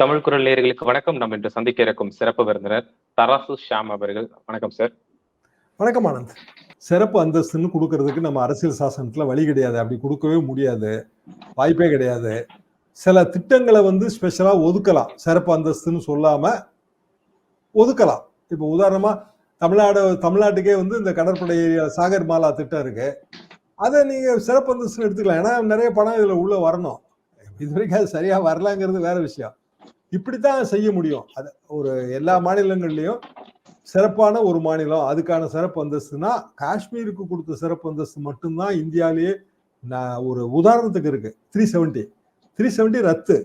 தமிழ் குரல் நேர்களுக்கு வணக்கம். நம்ம இன்று சந்திக்க இருக்கும் சிறப்பு விருந்தினர் தராசு ஷாம் அவர்கள். வணக்கம் சார் வணக்கம் ஆனந்த். சிறப்பு அந்தஸ்துன்னு கொடுக்கறதுக்கு நம்ம அரசியல் சாசனத்துல வழி கிடையாது. அப்படி கொடுக்கவே முடியாது. வாய்ப்பே கிடையாது. சில திட்டங்களை வந்து ஸ்பெஷலா ஒதுக்கலாம். சிறப்பு அந்தஸ்துன்னு சொல்லாம ஒதுக்கலாம். இப்போ உதாரணமா தமிழ்நாடு தமிழ்நாட்டுக்கே வந்து இந்த கடற்படை சாகர் மாலா திட்டம் இருக்கு. அதை நீங்க சிறப்பு அந்தஸ்துன்னு எடுத்துக்கலாம். ஏன்னா நிறைய பணம் இதுல உள்ள வரணும். இது வரைக்கும் அது சரியா வரலாங்கிறது வேற விஷயம். இப்படித்தான் செய்ய முடியும். அது ஒரு எல்லா மாநிலங்கள்லயும் சிறப்பான ஒரு மாநிலம் அதுக்கான சிறப்பு அந்தஸ்துனா காஷ்மீருக்கு கொடுத்த சிறப்பு அந்தஸ்து மட்டும்தான் இந்தியாவிலேயே நான் ஒரு உதாரணத்துக்கு இருக்கு. த்ரீ செவன்டி த்ரீ செவன்டி ரத்து.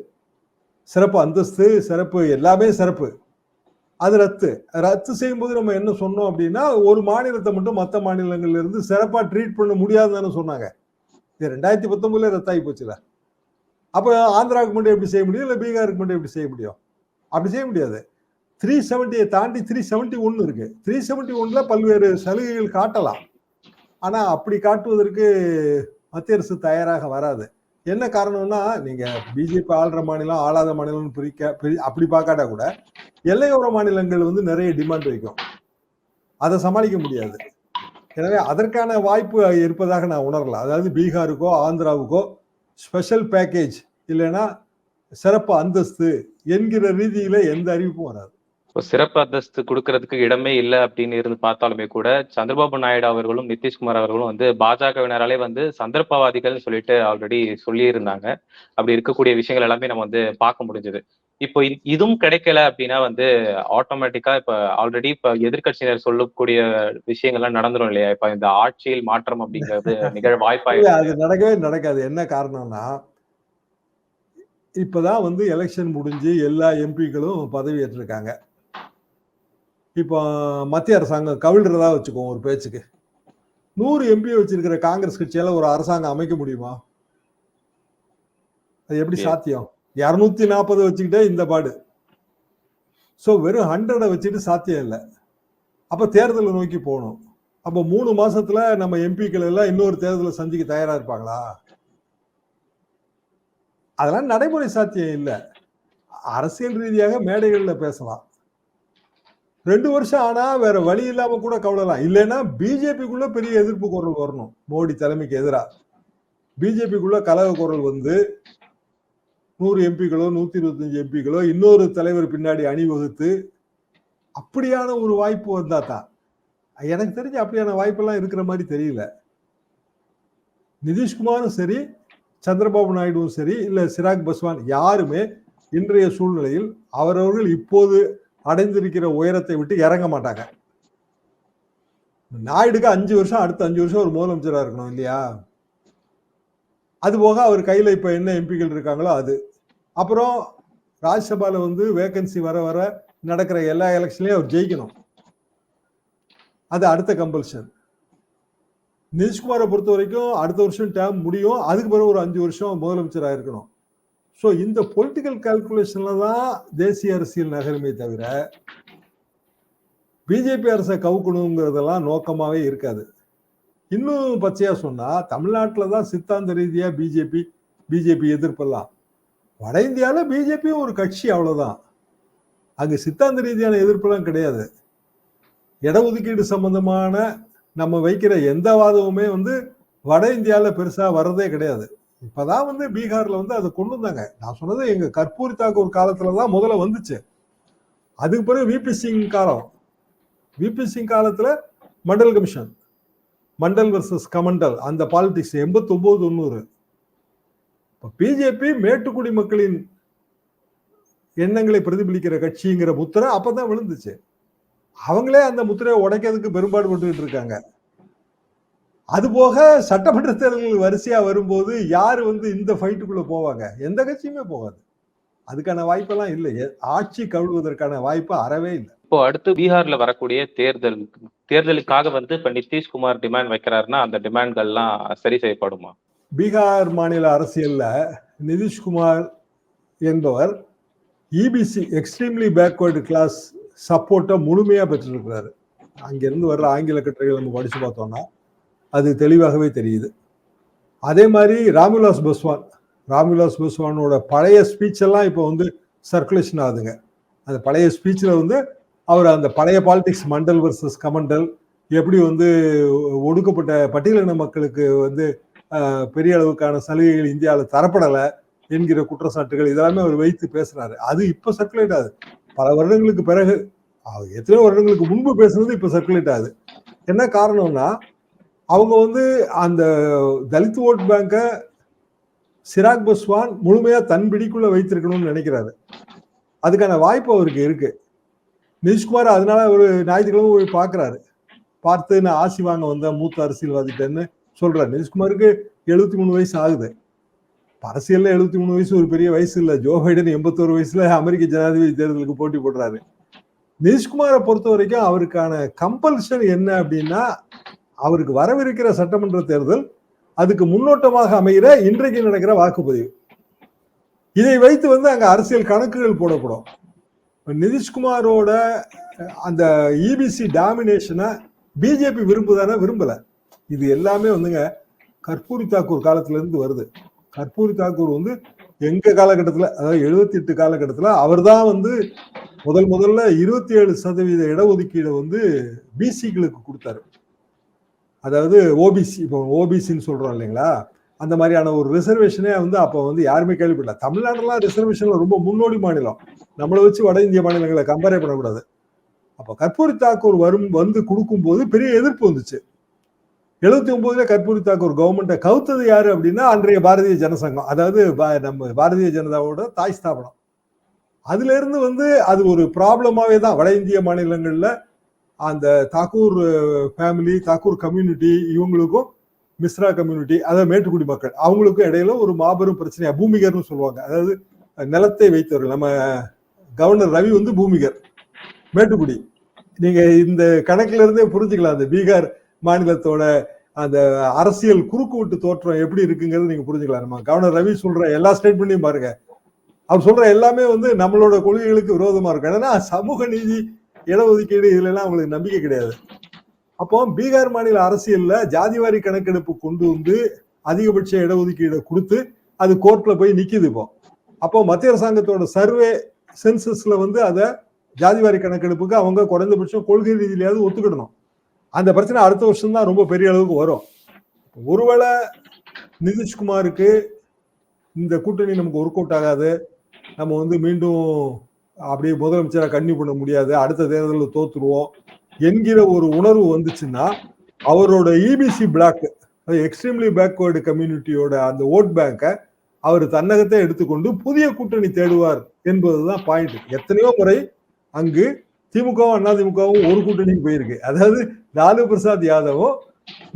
சிறப்பு அந்தஸ்து சிறப்பு எல்லாமே சிறப்பு. அது ரத்து. ரத்து செய்யும்போது நம்ம என்ன சொன்னோம் அப்படின்னா ஒரு மாநிலத்தை மட்டும் மற்ற மாநிலங்கள்ல இருந்து சிறப்பாக ட்ரீட் பண்ண முடியாதுன்னு சொன்னாங்க. இது ரெண்டாயிரத்தி பத்தொன்பதுல ரத்தாகி போச்சுல. அப்போ ஆந்திராவுக்கு மட்டும் எப்படி செய்ய முடியும்? இல்லை பீகாருக்கு மட்டும் எப்படி செய்ய முடியும்? அப்படி செய்ய முடியாது. த்ரீ செவன்ட்டியை தாண்டி த்ரீ செவன்ட்டி ஒன்று இருக்கு. த்ரீ செவன்ட்டி ஒன்றில் பல்வேறு சலுகைகள் காட்டலாம். ஆனால் அப்படி காட்டுவதற்கு மத்திய அரசு தயாராக வராது. என்ன காரணம்னா நீங்க பிஜேபி ஆள்ற மாநிலம் ஆளாத மாநிலம்னு பிரிக்க பிரி அப்படி பார்க்காட்டா கூட எல்லையோர மாநிலங்கள் வந்து நிறைய டிமாண்ட் வைக்கும். அதை சமாளிக்க முடியாது. எனவே அதற்கான வாய்ப்பு இருப்பதாக நான் உணரல அதாவது பீகாருக்கோ ஆந்திராவுக்கோ ஸ்பெஷல் பேக்கேஜ் இல்லைன்னா சிறப்பு அந்தஸ்து என்கிற ரீதியில எந்த அறிவிப்பும் வராது. இப்போ சிறப்பு அந்தஸ்து கொடுக்கறதுக்கு இடமே இல்லை அப்படின்னு இருந்து பார்த்தாலுமே கூட சந்திரபாபு நாயுடு அவர்களும் நிதிஷ்குமார் அவர்களும் வந்து பாஜகவினராலே வந்து சந்தர்ப்பவாதிகள்னு சொல்லிட்டு ஆல்ரெடி சொல்லியிருந்தாங்க. அப்படி இருக்கக்கூடிய விஷயங்கள் எல்லாமே நம்ம வந்து பார்க்க முடிஞ்சது. இப்போ இதுவும் கிடைக்கல அப்படின்னா வந்து ஆட்டோமேட்டிக்கா இப்ப ஆல்ரெடி இப்ப எதிர்கட்சியினர் சொல்லக்கூடிய விஷயங்கள்லாம் நடந்துரும் இல்லையா? இப்ப இந்த ஆட்சியில் மாற்றம் அப்படிங்கிறது நிகழ வாய்ப்பாயிருக்கு. அது நடக்கவே நடக்காது. என்ன காரணம்னா இப்பதான் வந்து எலெக்ஷன் முடிஞ்சு எல்லா எம்பிக்களும் பதவி ஏற்றிருக்காங்க இப்போ மத்திய அரசாங்கம் கவிழ்றதா வச்சுக்கோம் ஒரு பேச்சுக்கு. நூறு எம்பி வச்சிருக்கிற காங்கிரஸ் கட்சியால ஒரு அரசாங்கம் அமைக்க முடியுமா? அது எப்படி சாத்தியம்? இரநூத்தி நாற்பது வச்சுக்கிட்டே இந்த பாடு. ஸோ வெறும் ஹண்ட்ரடை வச்சுட்டு சாத்தியம் இல்லை. அப்போ தேர்தலை நோக்கி போகணும். அப்போ மூணு மாசத்துல நம்ம எம்பிக்கள் எல்லாம் இன்னொரு தேர்தலை சந்திக்க தயாரா இருப்பாங்களா? அதெல்லாம் நடைமுறை சாத்தியம் இல்லை. அரசியல் ரீதியாக மேடைகளில் பேசலாம். ரெண்டு வருஷம் ஆனா வேற வழி இல்லாம கூட கவலைலாம். இல்லைன்னா பிஜேபிக்குள்ள பெரிய எதிர்ப்பு குரல் வரணும். மோடி தலைமைக்கு எதிராக பிஜேபிக்குள்ள கலக குரல் வந்து நூறு எம்பிகளோ நூத்தி இருபத்தஞ்சு எம்பிகளோ இன்னொரு தலைவர் பின்னாடி அணிவகுத்து அப்படியான ஒரு வாய்ப்பு வந்தா தான் எனக்கு தெரிஞ்சு அப்படியான வாய்ப்பெல்லாம் இருக்கிற மாதிரி தெரியல. நிதிஷ்குமாரும் சரி சந்திரபாபு நாயுடுவும் சரி இல்லை சிராக் பஸ்வான் யாருமே இன்றைய சூழ்நிலையில் அவரவர்கள் இப்போது அடைந்திருக்கிற உயரத்தை விட்டு இறங்க மாட்டாங்க. நாயுடுக்கு அஞ்சு வருஷம் அடுத்த அஞ்சு வருஷம் ஒரு முதலமைச்சராக இருக்கணும் இல்லையா? அது போக அவர் கையில் இப்போ என்ன எம்பிக்கள் இருக்காங்களோ அது. அப்புறம் ராஜ்யசபால வந்து வேகன்சி வர வர நடக்கிற எல்லா எலெக்ஷன்லயும் அவர் ஜெயிக்கணும். அது அடுத்த கம்பல்ஷன் நிதிஷ்குமாரை பொறுத்த வரைக்கும் அடுத்த வருஷம் டேம் முடியும். அதுக்கு பிறகு ஒரு அஞ்சு வருஷம் முதலமைச்சராக இருக்கணும். ஸோ இந்த பொலிட்டிக்கல் கால்குலேஷன்ல தான் தேசிய அரசியல் நகருமே தவிர பிஜேபி அரசை கவுக்கணுங்கிறதெல்லாம் நோக்கமாகவே இருக்காது. இன்னும் பச்சையாக சொன்னால் தமிழ்நாட்டில் தான் சித்தாந்த ரீதியாக பிஜேபி பிஜேபி எதிர்ப்பெல்லாம். வட இந்தியாவில் பிஜேபியும் ஒரு கட்சி அவ்வளோதான் அங்கே சித்தாந்த ரீதியான எதிர்ப்பெல்லாம் கிடையாது. இடஒதுக்கீடு சம்பந்தமான நம்ம வைக்கிற எந்த வாதமுமே வந்து வட இந்தியாவில் பெருசாக வர்றதே கிடையாது. இப்பதான் வந்து பீகாரில் வந்து அதை கொண்டு வந்தாங்க. நான் சொன்னது எங்கள் கற்பூரி தாக்கூர் காலத்தில் தான் முதல்ல வந்துச்சு. அதுக்கு பிறகு விபி சிங் காலம். விபி சிங் காலத்தில் மண்டல் கமிஷன் மண்டல் வர்சஸ் கமண்டல் அந்த பாலிடிக்ஸ் எண்பத்தொம்போது தொண்ணூறு. பிஜேபி மேட்டுக்குடி மக்களின் எண்ணங்களை பிரதிபலிக்கிற கட்சிங்கிற முத்திரை அப்பதான் விழுந்துச்சு. அவங்களே அந்த முத்திரையை உடைக்கிறதுக்கு பெரும்பாடு பட்டுக்கிட்டு இருக்காங்க. அது போக சட்டமன்ற தேர்தல்கள் வரிசையா வரும்போது யாரு வந்து இந்த ஃபைட்டுக்குள்ள போவாங்க? எந்த கட்சியுமே போகாது. அதுக்கான வாய்ப்பெல்லாம் இல்லை. ஆட்சி கவிழ்வதற்கான வாய்ப்பு அறவே இல்லை. இப்போ அடுத்து பீகார்ல வரக்கூடிய தேர்தல் தேர்தலுக்காக வந்து இப்ப நிதிஷ்குமார் டிமாண்ட் வைக்கிறாருன்னா அந்த டிமாண்ட்கள்லாம் சரி செய்யப்படுமா? பீகார் மாநில அரசியலில் நிதிஷ்குமார் என்பவர் இபிசி எக்ஸ்ட்ரீம்லி பேக்வர்டு கிளாஸ் சப்போர்ட்டை முழுமையாக பெற்றிருக்கிறாரு. அங்கிருந்து வர்ற ஆங்கில கட்டுரைகள் நம்ம படித்து பார்த்தோம்னா அது தெளிவாகவே தெரியுது. அதே மாதிரி ராம்விலாஸ் பஸ்வான். ராம்விலாஸ் பஸ்வானோட பழைய ஸ்பீச் எல்லாம் இப்போ வந்து சர்க்குலேஷன் ஆகுதுங்க. அந்த பழைய ஸ்பீச்சில் வந்து அவர் அந்த பழைய பாலிடிக்ஸ் மண்டல் வர்சஸ் கமண்டல் எப்படி வந்து ஒடுக்கப்பட்ட பட்டியலின மக்களுக்கு வந்து பெரிய அளவுக்கான சலுகைகள் இந்தியாவில் தரப்படலை என்கிற குற்றச்சாட்டுகள் இதெல்லாமே அவர் வைத்து பேசுறாரு. அது இப்போ சர்க்குலேட் ஆகுது. பல வருடங்களுக்கு பிறகு எத்தனையோ வருடங்களுக்கு முன்பு பேசுனது இப்போ சர்க்குலேட் ஆகுது. என்ன காரணம்னா அவங்க வந்து அந்த தலித் ஓட் பேங்கை சிராக் பஸ்வான் முழுமையா தன் பிடிக்குள்ள வைத்திருக்கணும்னு நினைக்கிறாரு. அதுக்கான வாய்ப்பு அவருக்கு இருக்கு. நிதிஷ்குமார் அதனால ஒரு ஞாயிற்றுக்கிழமை போய் பார்க்குறாரு. பார்த்து நான் ஆசி வாங்க வந்தேன் மூத்த அரசியல்வாதிட்டேன்னு சொல்றாரு. நிதிஷ்குமாருக்கு எழுபத்தி மூணு வயசு ஆகுது. அரசியல்ல எழுபத்தி மூணு வயசு ஒரு பெரிய வயசு இல்ல. ஜோ பைடன் எண்பத்தோரு வயசுல அமெரிக்க ஜனாதிபதி தேர்தலுக்கு போட்டி போடுறாரு. நிதிஷ்குமாரை பொறுத்த வரைக்கும் அவருக்கான கம்பல்ஷன் என்ன அப்படின்னா அவருக்கு வரவிருக்கிற சட்டமன்ற தேர்தல் அதுக்கு முன்னோட்டமாக அமைகிற இன்றைக்கு நடக்கிற வாக்குப்பதிவு. இதை வைத்து வந்து அங்க அரசியல் கணக்குகள் போடப்படும். நிதிஷ்குமாரோட அந்த இபிசி டாமினேஷனை பிஜேபி விரும்புதானே? விரும்பலை. இது எல்லாமே வந்துங்க கற்பூரி தாக்கூர் காலத்திலேருந்து வருது. கற்பூரி தாக்கூர் வந்து எங்க காலகட்டத்தில் அதாவது எழுபத்தி எட்டு அவர் தான் வந்து முதல் முதல்ல இருபத்தி ஏழு சதவீத இடஒதுக்கீடை வந்து பிசிகளுக்கு கொடுத்தாரு. அதாவது ஓபிசி இப்போ ஓபிசின்னு சொல்கிறோம் இல்லைங்களா? அந்த மாதிரியான ஒரு ரிசர்வேஷனே வந்து அப்போ வந்து யாருமே கேள்விப்படல. தமிழ்நாடுலாம் ரிசர்வேஷனில் ரொம்ப முன்னோடி மாநிலம். நம்மளை வச்சு வட இந்திய மாநிலங்களை கம்பேர் பண்ணக்கூடாது. அப்போ கற்பூரி தாக்கூர் வரும் வந்து கொடுக்கும்போது பெரிய எதிர்ப்பு வந்துச்சு. எழுபத்தி ஒன்பதுல கற்பூரி தாக்கூர் கவர்மெண்ட்டை கவுத்தது யாரு அப்படின்னா அன்றைய பாரதிய ஜனசங்கம். அதாவது நம்ம பாரதிய ஜனதாவோட தாய் ஸ்தாபனம். அதுல இருந்து வந்து அது ஒரு ப்ராப்ளமாவே தான். வட இந்திய மாநிலங்கள்ல அந்த தாக்கூர் ஃபேமிலி தாக்கூர் கம்யூனிட்டி இவங்களுக்கும் மிஸ்ரா கம்யூனிட்டி அதாவது மேட்டுக்குடி மக்கள் அவங்களுக்கும் இடையில ஒரு மாபெரும் பிரச்சனையா பூமிகர்னு சொல்லுவாங்க. அதாவது நிலத்தை வைத்தவர்கள். நம்ம கவர்னர் ரவி வந்து பூமிகர். மேட்டுக்குடி. நீங்க இந்த கணக்குல இருந்தே புரிஞ்சுக்கலாம். அந்த பீகார் மாநிலத்தோட அந்த அரசியல் குறுக்கு விட்டு தோற்றம் எப்படி இருக்குங்கிறது நீங்க புரிஞ்சுக்கலாம். நம்ம கவர்னர் ரவி சொல்ற எல்லா ஸ்டேட்மெண்ட்டையும் பாருங்க. அவர் சொல்ற எல்லாமே வந்து நம்மளோட கொள்கைகளுக்கு விரோதமா இருக்கும். ஏன்னா சமூக நீதி இடஒதுக்கீடு இதுல எல்லாம் அவங்களுக்கு நம்பிக்கை கிடையாது. அப்போ பீகார் மாநில அரசியல்ல ஜாதிவாரி கணக்கெடுப்பு கொண்டு வந்து அதிகபட்ச இடஒதுக்கீடை கொடுத்து அது கோர்ட்ல போய் நிக்குது இப்போ. அப்போ மத்திய அரசாங்கத்தோட சர்வே சென்சஸ்ல வந்து அதை ஜாதிவாரி கணக்கெடுப்புக்கு அவங்க குறைந்தபட்சம் கொள்கை ரீதியிலையாவது ஒத்துக்கிடணும். அந்த பிரச்சனை அடுத்த வருஷம் தான் ரொம்ப பெரிய அளவுக்கு வரும். ஒருவேளை நிதிஷ்குமாருக்கு இந்த கூட்டணி நமக்கு ஒர்க் அவுட் ஆகாது. நம்ம வந்து மீண்டும் அப்படியே முதலமைச்சராக கன்னியூ பண்ண முடியாது. அடுத்த தேர்தலில் தோத்துருவோம் என்கிற ஒரு உணர்வு வந்துச்சுன்னா அவரோட E B C block extremely backward கம்யூனிட்டியோட அந்த ஓட் பேங்கை அவர் தன்னகத்தை எடுத்துக்கொண்டு புதிய கூட்டணி தேடுவார் என்பதுதான் பாயிண்ட் எத்தனையோ முறை அங்கு திமுகவும் அதிமுகவும் ஒரு கூட்டணிக்கு போயிருக்கு. அதாவது லாலு பிரசாத் யாதவும்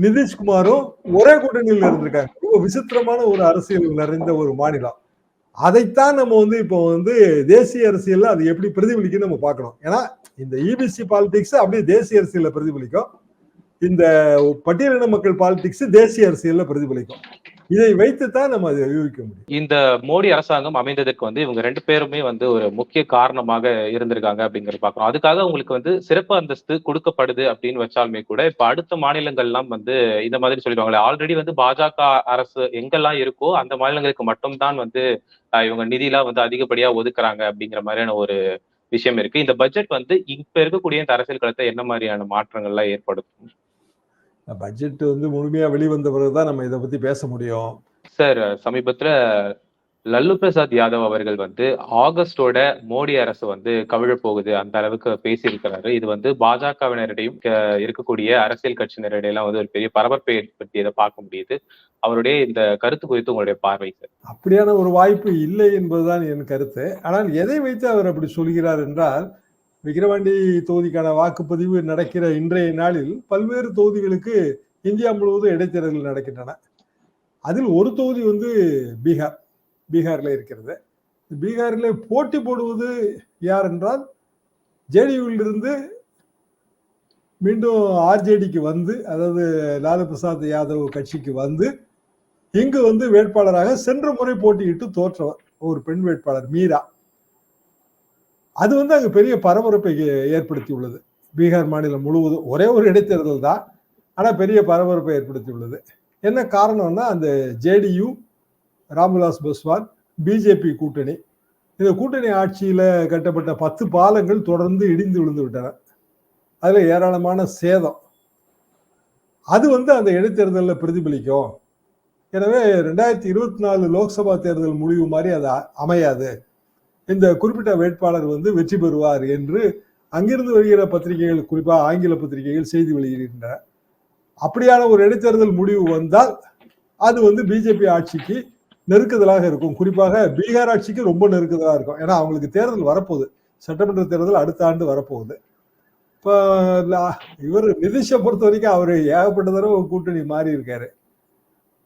நிதிஷ்குமாரும் ஒரே கூட்டணியில் இருந்திருக்காங்க. ரொம்ப விசித்திரமான ஒரு அரசியல் நிறைந்த ஒரு மாநிலம். அதைத்தான் நம்ம வந்து இப்போ வந்து தேசிய அரசியல்ல அது எப்படி பிரதிபலிக்குன்னு நம்ம பார்க்கணும். ஏன்னா இந்த இபிசி பாலிடிக்ஸ் அப்படியே தேசிய அரசியல்ல பிரதிபலிக்கும். இந்த பட்டியலின மக்கள் பாலிடிக்ஸ் தேசிய அரசியல்ல பிரதிபலிக்கும். இதை வைத்துத்தான் நம்ம அதை அறிவிக்க முடியும். இந்த மோடி அரசாங்கம் அமைந்ததற்கு வந்து இவங்க ரெண்டு பேருமே வந்து ஒரு முக்கிய காரணமாக இருந்திருக்காங்க அப்படிங்கறது பாக்குறோம் அதுக்காக உங்களுக்கு வந்து சிறப்பு அந்தஸ்து கொடுக்கப்படுது அப்படின்னு வச்சாலுமே கூட இப்ப அடுத்த மாநிலங்கள்லாம் வந்து இந்த மாதிரி சொல்லிடுவாங்களே ஆல்ரெடி வந்து பாஜக அரசு எங்கெல்லாம் இருக்கோ அந்த மாநிலங்களுக்கு மட்டும்தான் வந்து இவங்க நிதியெல்லாம் வந்து அதிகப்படியா ஒதுக்குறாங்க அப்படிங்கிற மாதிரியான ஒரு விஷயம் இருக்கு. இந்த பட்ஜெட் வந்து இப்ப இருக்கக்கூடிய இந்த அரசியல் களத்தை என்ன மாதிரியான மாற்றங்கள்லாம் ஏற்படுத்தும் பட்ஜெட் வந்து முழுமையா வெளிவந்த பிறகுதான் நம்ம இதை பத்தி பேச முடியும். சார் சமீபத்துல லல்லு பிரசாத் யாதவ் அவர்கள் வந்து ஆகஸ்டோட மோடி அரசு வந்து கவிழ போகுது. அந்த அளவுக்கு பேசியிருக்கிறாரு. இது வந்து பாஜகவினரிடையும் இருக்கக்கூடிய அரசியல் கட்சியினரிடையெல்லாம் வந்து ஒரு பெரிய பரபரப்பை ஏற்படுத்தியதை பார்க்க முடியுது. அவருடைய இந்த கருத்து குறித்து உங்களுடைய பார்வை சார்? அப்படியான ஒரு வாய்ப்பு இல்லை என்பதுதான் என் கருத்து. ஆனால் எதை வைத்து அவர் அப்படி சொல்கிறார் என்றால் விக்கிரவாண்டி தொகுதிக்கான வாக்குப்பதிவு நடக்கிற இன்றைய நாளில் பல்வேறு தொகுதிகளுக்கு இந்தியா முழுவதும் இடைத்தேர்தல் நடக்கின்றன. அதில் ஒரு தொகுதி வந்து பீகார் பீகாரில் இருக்கிறது. பீகாரில் போட்டி போடுவது யார் என்றால் ஜேடியூவிலிருந்து மீண்டும் ஆர்ஜேடிக்கு வந்து அதாவது லாலு பிரசாத் யாதவ் கட்சிக்கு வந்து இங்கு வந்து வேட்பாளராக சென்ற முறை போட்டியிட்டு தோற்றவர் ஒரு பெண் வேட்பாளர் மீரா. அது வந்து அங்கே பெரிய பரபரப்பை ஏற்படுத்தி உள்ளது பீகார் மாநிலம் முழுவதும் ஒரே ஒரு இடைத்தேர்தல் தான் ஆனால் பெரிய பரபரப்பை ஏற்படுத்தி உள்ளது என்ன காரணம்னா அந்த ஜேடியு ராம்விலாஸ் பஸ்வான் பிஜேபி கூட்டணி இந்த கூட்டணி ஆட்சியில் கட்டப்பட்ட பத்து பாலங்கள் தொடர்ந்து இடிந்து விழுந்து விட்டன. அதில் ஏராளமான சேதம். அது வந்து அந்த இடைத்தேர்தலில் பிரதிபலிக்கும். எனவே ரெண்டாயிரத்தி இருபத்தி நாலு லோக்சபா தேர்தல் முடிவு மாதிரி அது அமையாது. இந்த குறிப்பிட்ட வேட்பாளர் வந்து வெற்றி பெறுவார் என்று அங்கிருந்து வருகிற பத்திரிகைகள் குறிப்பாக ஆங்கில பத்திரிகைகள் செய்தி வெளியிடுகின்றன. அப்படியான ஒரு இடைத்தேர்தல் முடிவு வந்தால் அது வந்து பிஜேபி ஆட்சிக்கு நெருக்குதலாக இருக்கும். குறிப்பாக பீகார் ஆட்சிக்கு ரொம்ப நெருக்குதலாக இருக்கும். ஏன்னா அவங்களுக்கு தேர்தல் வரப்போகுது. சட்டமன்ற தேர்தல் அடுத்த ஆண்டு வரப்போகுது. இப்போ இவர் நிதிஷை பொறுத்த வரைக்கும் அவர் ஏகப்பட்ட தடவை கூட்டணி மாறி இருக்காரு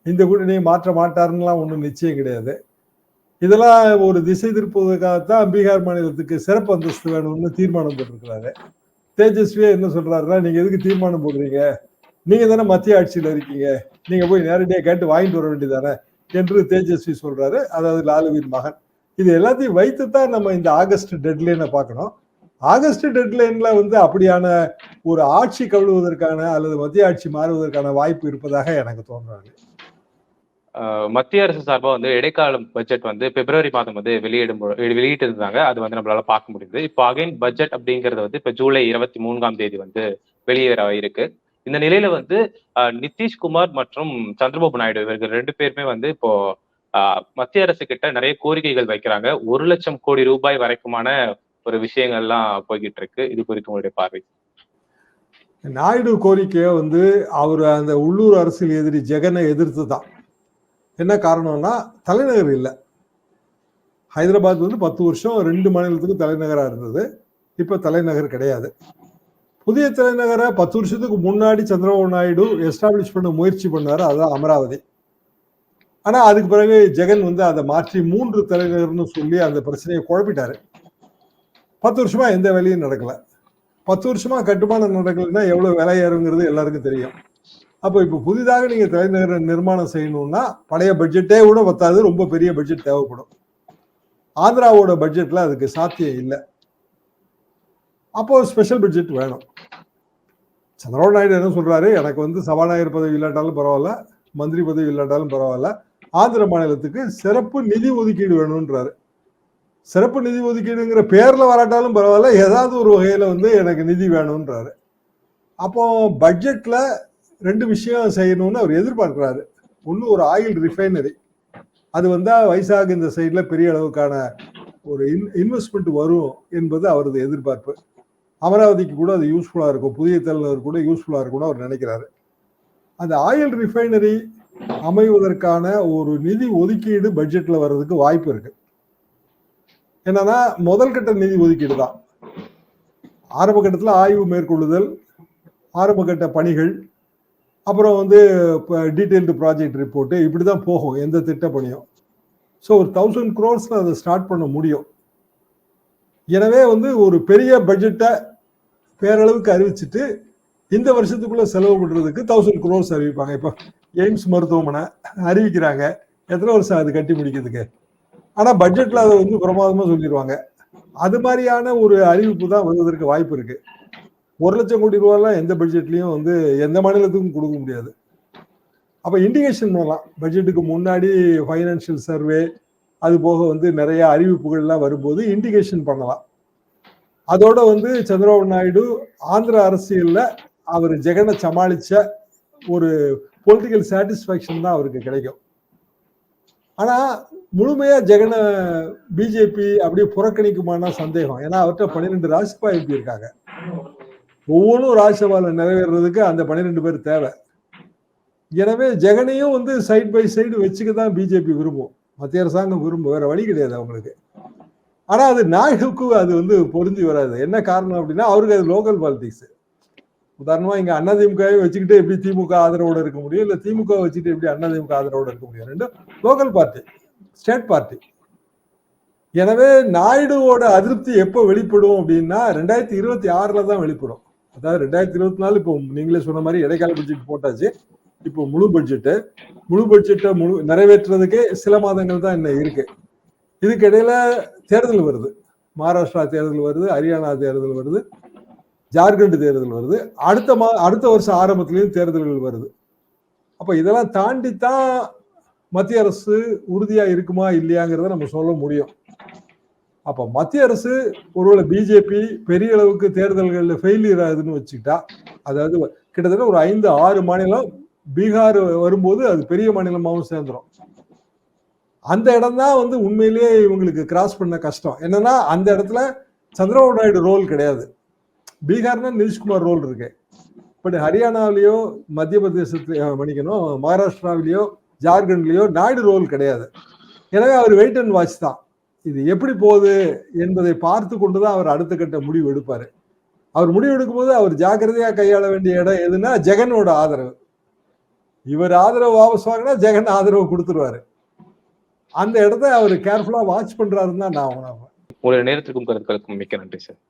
இந்த கூட்டணியை மாற்ற மாட்டாருன்னுலாம் ஒன்றும் நிச்சயம் கிடையாது. இதெல்லாம் ஒரு திசை திருப்புவதற்காகத்தான் பீகார் மாநிலத்துக்கு சிறப்பு அந்தஸ்து வேணும்னு தீர்மானம் போட்டிருக்கிறாரு தேஜஸ்வியே என்ன சொல்றாருன்னா நீங்க எதுக்கு தீர்மானம் போடுறீங்க? நீங்க தானே மத்திய ஆட்சியில் இருக்கீங்க. நீங்க போய் நேரடியாக கேட்டு வாங்கிட்டு வர வேண்டியதானே என்று தேஜஸ்வி சொல்றாரு. அதாவது லாலுவின் மகன். இது எல்லாத்தையும் வைத்து தான் நம்ம இந்த ஆகஸ்ட் டெட்லைனை பார்க்கணும். ஆகஸ்ட் டெட்லைன்ல வந்து அப்படியான ஒரு ஆட்சி கவிழ்வதற்கான அல்லது மத்திய ஆட்சி மாறுவதற்கான வாய்ப்பு இருப்பதாக எனக்கு தோன்றாங்க மத்திய அரசு சார்பா வந்து இடைக்கால பட்ஜெட் வந்து பிப்ரவரி மாதம் வந்து வெளியிடும் வெளியிட்டு இருந்தாங்க அது வந்து நம்மளால பார்க்க முடியுது. இப்போ அகைன் பட்ஜெட் அப்படிங்கறது வந்து இப்போ ஜூலை இருபத்தி மூன்றாம் தேதி வந்து வெளியேற இருக்கு. இந்த நிலையில வந்து ஆஹ் நிதிஷ்குமார் மற்றும் சந்திரபாபு நாயுடு இவர்கள் ரெண்டு பேருமே வந்து இப்போ ஆஹ் மத்திய அரசு கிட்ட நிறைய கோரிக்கைகள் வைக்கிறாங்க. ஒரு லட்சம் கோடி ரூபாய் வரைக்குமான ஒரு விஷயங்கள்லாம் போய்கிட்டு இருக்கு இது குறித்து உங்களுடைய பார்வை. நாயுடு கோரிக்கையை வந்து அவர் அந்த உள்ளூர் அரசியல் எதிரி ஜெகனை எதிர்த்து தான் என்ன காரணம்னா தலைநகர் இல்லை. ஹைதராபாத் வந்து பத்து வருஷம் ரெண்டு மாநிலத்துக்கும் தலைநகராக இருந்தது. இப்போ தலைநகர் கிடையாது. புதிய தலைநகரை பத்து வருஷத்துக்கு முன்னாடி சந்திரபாபு நாயுடு எஸ்டாப்ளிஷ் பண்ண முயற்சி பண்ணார் அதுதான் அமராவதி. ஆனால் அதுக்கு பிறகு ஜெகன் வந்து அதை மாற்றி மூன்று தலைநகர்னு சொல்லி அந்த பிரச்சனையை குழப்பிட்டாரு. பத்து வருஷமா எந்த வேலையும் நடக்கல. பத்து வருஷமா கட்டுமானம் நடக்கலைன்னா எவ்வளோ விலை ஏறுங்கிறது எல்லாருக்கும் தெரியும். அப்போ இப்போ புதிதாக நீங்க தலைநகர நிர்மாணம் செய்யணும்னா பழைய பட்ஜெட்டே கூட பத்தாது ரொம்ப பெரிய பட்ஜெட் தேவைப்படும். ஆந்திராவோட பட்ஜெட்ல அதுக்கு சாத்தியம் இல்லை. அப்போ ஸ்பெஷல் பட்ஜெட் வேணும். சந்திரபாபு நாயுடு என்ன சொல்றாரு? எனக்கு வந்து சபாநாயகர் பதவி இல்லாட்டாலும் பரவாயில்ல மந்திரி பதவி இல்லாட்டாலும் பரவாயில்ல ஆந்திர மாநிலத்துக்கு சிறப்பு நிதி ஒதுக்கீடு வேணும்ன்றாரு. சிறப்பு நிதி ஒதுக்கீடுங்கிற பேர்ல வராட்டாலும் பரவாயில்ல ஏதாவது ஒரு வகையில வந்து எனக்கு நிதி வேணும்ன்றாரு. அப்போ பட்ஜெட்ல ரெண்டு விஷயம் செய்யணும்னு அவர் எதிர்பார்க்கிறாரு. ஒன்று ஒரு ஆயில் ரிஃபைனரி அது வந்தால் வைசாக் இந்த சைடில் பெரிய அளவுக்கான ஒரு இன் இன்வெஸ்ட்மெண்ட் வரும் என்பது அவரது எதிர்பார்ப்பு. அமராவதிக்கு கூட அது யூஸ்ஃபுல்லாக இருக்கும். புதிய தலைவர் கூட யூஸ்ஃபுல்லாக இருக்கும்னு அவர் நினைக்கிறாரு. அந்த ஆயில் ரிஃபைனரி அமைவதற்கான ஒரு நிதி ஒதுக்கீடு பட்ஜெட்டில் வர்றதுக்கு வாய்ப்பு இருக்கு. என்னன்னா முதல் கட்ட நிதி ஒதுக்கீடு தான். ஆரம்ப கட்டத்தில் ஆய்வு மேற்கொள்ளுதல் ஆரம்ப கட்ட பணிகள் அப்புறம் வந்து இப்போ டீட்டெயில்டு ப்ராஜெக்ட் ரிப்போர்ட்டு இப்படி தான் போகும் எந்த திட்டப்பணியும். ஸோ ஒரு தௌசண்ட் க்ரோர்ஸில் அதை ஸ்டார்ட் பண்ண முடியும். எனவே வந்து ஒரு பெரிய பட்ஜெட்டை பேரளவுக்கு அறிவிச்சிட்டு இந்த வருஷத்துக்குள்ளே செலவு பண்ணுறதுக்கு தௌசண்ட் க்ரோர்ஸ் அறிவிப்பாங்க. இப்போ எய்ம்ஸ் மருத்துவமனை அறிவிக்கிறாங்க. எத்தனை வருஷம் அது கட்டி முடிக்கிறதுக்கு? ஆனால் பட்ஜெட்டில் அதை வந்து பிரமாதமாக சொல்லிடுவாங்க அது மாதிரியான ஒரு அறிவிப்பு தான் வருவதற்கு வாய்ப்பு இருக்குது ஒரு லட்சம் கோடி ரூபாயெல்லாம் எந்த பட்ஜெட்லையும் வந்து எந்த மாநிலத்துக்கும் கொடுக்க முடியாது. அப்போ இண்டிகேஷன் பண்ணலாம். பட்ஜெட்டுக்கு முன்னாடி ஃபைனான்சியல் சர்வே அது போக வந்து நிறைய அறிவிப்புகள்லாம் வரும்போது இண்டிகேஷன் பண்ணலாம். அதோட வந்து சந்திரபாபு நாயுடு ஆந்திர அரசியலில் அவர் ஜெகனை சமாளித்த ஒரு பொலிட்டிக்கல் சாட்டிஸ்ஃபேக்ஷன் தான் அவருக்கு கிடைக்கும். ஆனால் முழுமையாக ஜெகனை பிஜேபி அப்படியே புறக்கணிக்குமான சந்தேகம். ஏன்னா அவர்கிட்ட பன்னிரெண்டு ராஜ்பாய் எம்பி இருக்காங்க? ஒவ்வொன்றும் ராஜ்யசபாவில் நிறைவேறதுக்கு அந்த பன்னிரெண்டு பேர் தேவை. எனவே ஜெகனையும் வந்து சைட் பை சைடு வச்சுக்க தான் பிஜேபி விரும்பும். மத்திய அரசாங்கம் விரும்பும். வேற வழி கிடையாது அவங்களுக்கு. ஆனால் அது நாயுடுக்கு அது வந்து பொருந்தி வராது. என்ன காரணம் அப்படின்னா அவருக்கு அது லோக்கல் பாலிடிக்ஸ் இங்கே அண்ணா அதிமுகவை வச்சுக்கிட்டு எப்படி திமுக ஆதரவோட இருக்க முடியும்? இல்லை திமுக வச்சுட்டு எப்படி அதிமுக ஆதரவோட இருக்க முடியும்? ரெண்டும் லோக்கல் பார்ட்டி ஸ்டேட் பார்ட்டி எனவே நாயுடுவோட அதிருப்தி எப்போ வெளிப்படும் அப்படின்னா ரெண்டாயிரத்தி இருபத்தி ஆறில் தான் வெளிப்படும். அதாவது ரெண்டாயிரத்தி இருபத்தி நாலு இப்போ நீங்களே சொன்ன மாதிரி இடைக்கால பட்ஜெட் போட்டாச்சு. இப்போ முழு பட்ஜெட்டு முழு பட்ஜெட்டை முழு நிறைவேற்றுறதுக்கே சில மாதங்கள் தான் இன்னும் இருக்கு. இதுக்கு இடையில தேர்தல் வருது. மகாராஷ்டிரா தேர்தல் வருது ஹரியானா தேர்தல் வருது ஜார்க்கண்ட் தேர்தல் வருது. அடுத்த மா அடுத்த வருஷம் ஆரம்பத்துலேயும் தேர்தல்கள் வருது. அப்போ இதெல்லாம் தாண்டி தான் மத்திய அரசு உறுதியாக இருக்குமா இல்லையாங்கிறத நம்ம சொல்ல முடியும். அப்போ மத்திய அரசு ஒருவேளை பிஜேபி பெரிய அளவுக்கு தேர்தல்களில் ஃபெயிலியர் ஆகுதுன்னு வச்சுக்கிட்டா அதாவது கிட்டத்தட்ட ஒரு ஐந்து ஆறு மாநிலம் பீகார் வரும்போது அது பெரிய மாநிலமாகவும் சேர்ந்துடும் அந்த இடம் தான் வந்து உண்மையிலேயே இவங்களுக்கு கிராஸ் பண்ண கஷ்டம். என்னன்னா அந்த இடத்துல சந்திரபாபு நாயுடு ரோல் கிடையாது. பீகார்னா நிதிஷ்குமார் ரோல் இருக்கு. பட் ஹரியானாவிலேயோ மத்திய பிரதேசத்துல மன்னிக்கணும் மகாராஷ்டிராவிலேயோ ஜார்க்கண்ட்லேயோ நாயுடு ரோல் கிடையாது. எனவே அவர் வெயிட் அண்ட் வாட்ச் தான். இது எப்படி போகுது என்பதை பார்த்து கொண்டுதான் அவர் அடுத்த கட்ட முடிவு எடுப்பாரு. அவர் முடிவு எடுக்கும்போது அவர் ஜாக்கிரதையா கையாள வேண்டிய இடம் எதுன்னா ஜெகனோட ஆதரவு. இவர் ஆதரவு வாபஸ் வாங்கினா ஜெகன் ஆதரவு கொடுத்துருவாரு. அந்த இடத்த அவர் கேர்ஃபுல்லா வாட்ச் பண்றாருன்னு தான் நான் உணர்றேன். உங்களுடைய நேரத்திற்கும் கருத்துக்களுக்கும் மிக்க நன்றி சார்